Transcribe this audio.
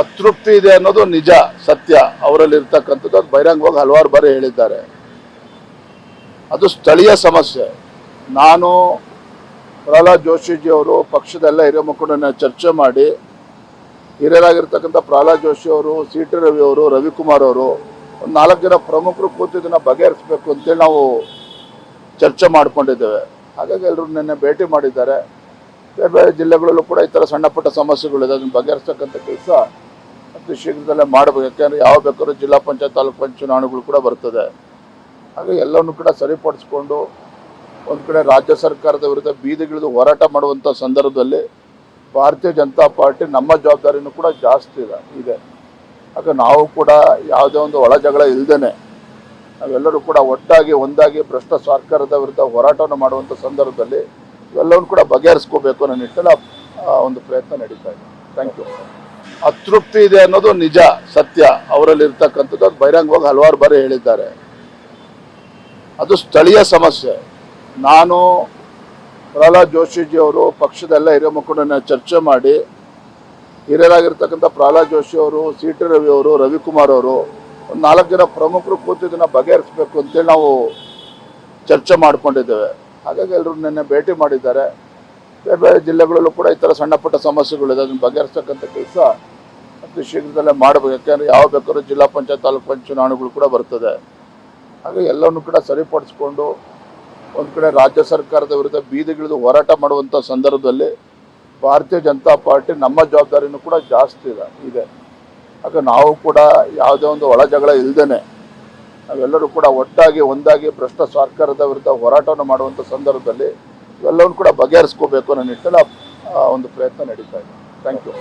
ಅತೃಪ್ತಿ ಇದೆ ಅನ್ನೋದು ನಿಜ, ಸತ್ಯ. ಅವರಲ್ಲಿ ಇರ್ತಕ್ಕಂಥದ್ದು ಅದು ಬಹಿರಂಗವಾಗಿ ಹಲವಾರು ಬಾರಿ ಹೇಳಿದ್ದಾರೆ. ಅದು ಸ್ಥಳೀಯ ಸಮಸ್ಯೆ. ನಾನು ಪ್ರಹ್ಲಾದ್ ಜೋಶಿಜಿ ಅವರು ಪಕ್ಷದೆಲ್ಲ ಹಿರಿಯ ಮುಖಂಡನ ಚರ್ಚೆ ಮಾಡಿ, ಹಿರಿಯರಾಗಿರ್ತಕ್ಕಂಥ ಪ್ರಹ್ಲಾದ್ ಜೋಶಿ ಅವರು ಸಿ ಟಿ ರವಿ ಅವರು, ರವಿಕುಮಾರ್ ಅವರು, ಒಂದು ನಾಲ್ಕು ಜನ ಪ್ರಮುಖರು ಕೂತು ಇದನ್ನು ಬಗೆಹರಿಸಬೇಕು ಅಂತೇಳಿ ನಾವು ಚರ್ಚೆ ಮಾಡಿಕೊಂಡಿದ್ದೇವೆ. ಹಾಗಾಗಿ ಎಲ್ಲರೂ ನಿನ್ನೆ ಭೇಟಿ ಮಾಡಿದ್ದಾರೆ. ಬೇರೆ ಬೇರೆ ಜಿಲ್ಲೆಗಳಲ್ಲೂ ಕೂಡ ಈ ಥರ ಸಣ್ಣ ಪುಟ್ಟ ಸಮಸ್ಯೆಗಳಿದೆ. ಅದನ್ನು ಬಗೆಹರಿಸ್ತಕ್ಕಂಥ ಕೆಲಸ ಅತಿ ಶೀಘ್ರದಲ್ಲೇ ಮಾಡಬೇಕು. ಯಾಕೆಂದರೆ ಯಾವ ಬೇಕಾದ್ರೂ ಜಿಲ್ಲಾ ಪಂಚಾಯತ್ ತಾಲೂಕು ಪಂಚ ಚುನಾವಣೆಗಳು ಕೂಡ ಬರ್ತದೆ. ಹಾಗೆ ಎಲ್ಲವನ್ನು ಕೂಡ ಸರಿಪಡಿಸ್ಕೊಂಡು ಒಂದು ಕಡೆ ರಾಜ್ಯ ಸರ್ಕಾರದ ವಿರುದ್ಧ ಬೀದಿಗಿಳಿದು ಹೋರಾಟ ಮಾಡುವಂಥ ಸಂದರ್ಭದಲ್ಲಿ ಭಾರತೀಯ ಜನತಾ ಪಾರ್ಟಿ ನಮ್ಮ ಜವಾಬ್ದಾರಿನೂ ಕೂಡ ಜಾಸ್ತಿ ಇದೆ ಇದೆ. ಹಾಗೆ ನಾವು ಕೂಡ ಯಾವುದೇ ಒಂದು ಒಳ ಜಗಳ ಇಲ್ಲದೇನೆ ನಾವೆಲ್ಲರೂ ಕೂಡ ಒಟ್ಟಾಗಿ ಒಂದಾಗಿ ಭ್ರಷ್ಟ ಸರ್ಕಾರದ ವಿರುದ್ಧ ಹೋರಾಟವನ್ನು ಮಾಡುವಂಥ ಸಂದರ್ಭದಲ್ಲಿ ಇವೆಲ್ಲವನ್ನು ಕೂಡ ಬಗೆಹರಿಸ್ಕೋಬೇಕು ಅನ್ನೋ ನಿಟ್ಟಿನಲ್ಲಿ ಆ, ಒಂದು ಪ್ರಯತ್ನ ನಡೀತಾ ಇದೆ. ಥ್ಯಾಂಕ್ ಯು ಅತೃಪ್ತಿ ಇದೆ ಅನ್ನೋದು ನಿಜ, ಸತ್ಯ. ಅವರಲ್ಲಿ ಇರ್ತಕ್ಕಂಥದ್ದು ಅದು ಬಹಿರಂಗವಾಗಿ ಹಲವಾರು ಬಾರಿ ಹೇಳಿದ್ದಾರೆ. ಅದು ಸ್ಥಳೀಯ ಸಮಸ್ಯೆ. ನಾನು ಪ್ರಹ್ಲಾದ್ ಜೋಶಿಜಿ ಅವರು ಪಕ್ಷದ ಎಲ್ಲ ಹಿರಿಯ ಮುಖಂಡನ ಚರ್ಚೆ ಮಾಡಿ, ಹಿರಿಯರಾಗಿರ್ತಕ್ಕಂಥ ಪ್ರಹ್ಲಾದ್ ಜೋಶಿ ಅವರು, ಸಿ ಟಿ ರವಿ ಅವರು, ರವಿಕುಮಾರ್ ಅವರು, ಒಂದು ನಾಲ್ಕು ಜನ ಪ್ರಮುಖರು ಕೂತು ಇದನ್ನು ಬಗೆಹರಿಸಬೇಕು ಅಂತೇಳಿ ನಾವು ಚರ್ಚೆ ಮಾಡಿಕೊಂಡಿದ್ದೇವೆ. ಹಾಗಾಗಿ ಎಲ್ಲರೂ ನಿನ್ನೆ ಭೇಟಿ ಮಾಡಿದ್ದಾರೆ. ಬೇರೆ ಬೇರೆ ಜಿಲ್ಲೆಗಳಲ್ಲೂ ಕೂಡ ಈ ಥರ ಸಣ್ಣ ಪುಟ್ಟ ಸಮಸ್ಯೆಗಳಿದೆ. ಅದನ್ನು ಬಗೆಹರಿಸ್ತಕ್ಕಂಥ ಕೆಲಸ ಅತಿ ಶೀಘ್ರದಲ್ಲೇ ಮಾಡಬೇಕು. ಯಾಕೆಂದರೆ ಯಾವ ಬೇಕಾದ್ರೂ ಜಿಲ್ಲಾ ಪಂಚಾಯತ್ ತಾಲೂಕು ಪಂಚ ಚುನಾವಣೆಗಳು ಕೂಡ ಬರ್ತದೆ. ಹಾಗೆ ಎಲ್ಲವನ್ನು ಕೂಡ ಸರಿಪಡಿಸ್ಕೊಂಡು ಒಂದು ಕಡೆ ರಾಜ್ಯ ಸರ್ಕಾರದ ವಿರುದ್ಧ ಬೀದಿಗಿಳಿದು ಹೋರಾಟ ಮಾಡುವಂಥ ಸಂದರ್ಭದಲ್ಲಿ ಭಾರತೀಯ ಜನತಾ ಪಾರ್ಟಿ ನಮ್ಮ ಜವಾಬ್ದಾರಿನೂ ಕೂಡ ಜಾಸ್ತಿ ಇದೆ ಇದೆ. ಹಾಗೆ ನಾವು ಕೂಡ ಯಾವುದೇ ಒಂದು ಒಳ ಜಗಳ ಇಲ್ಲದೇ ನಾವೆಲ್ಲರೂ ಕೂಡ ಒಟ್ಟಾಗಿ, ಒಂದಾಗಿ ಭ್ರಷ್ಟ ಸರ್ಕಾರದ ವಿರುದ್ಧ ಹೋರಾಟವನ್ನು ಮಾಡುವಂಥ ಸಂದರ್ಭದಲ್ಲಿ ಇವೆಲ್ಲವನ್ನು ಕೂಡ ಬಗೆಹರಿಸ್ಕೋಬೇಕು ಅನ್ನೋ ನಿಟ್ಟಿನಲ್ಲಿ ಒಂದು ಪ್ರಯತ್ನ ನಡೀತಾ ಇದೆ. Thank you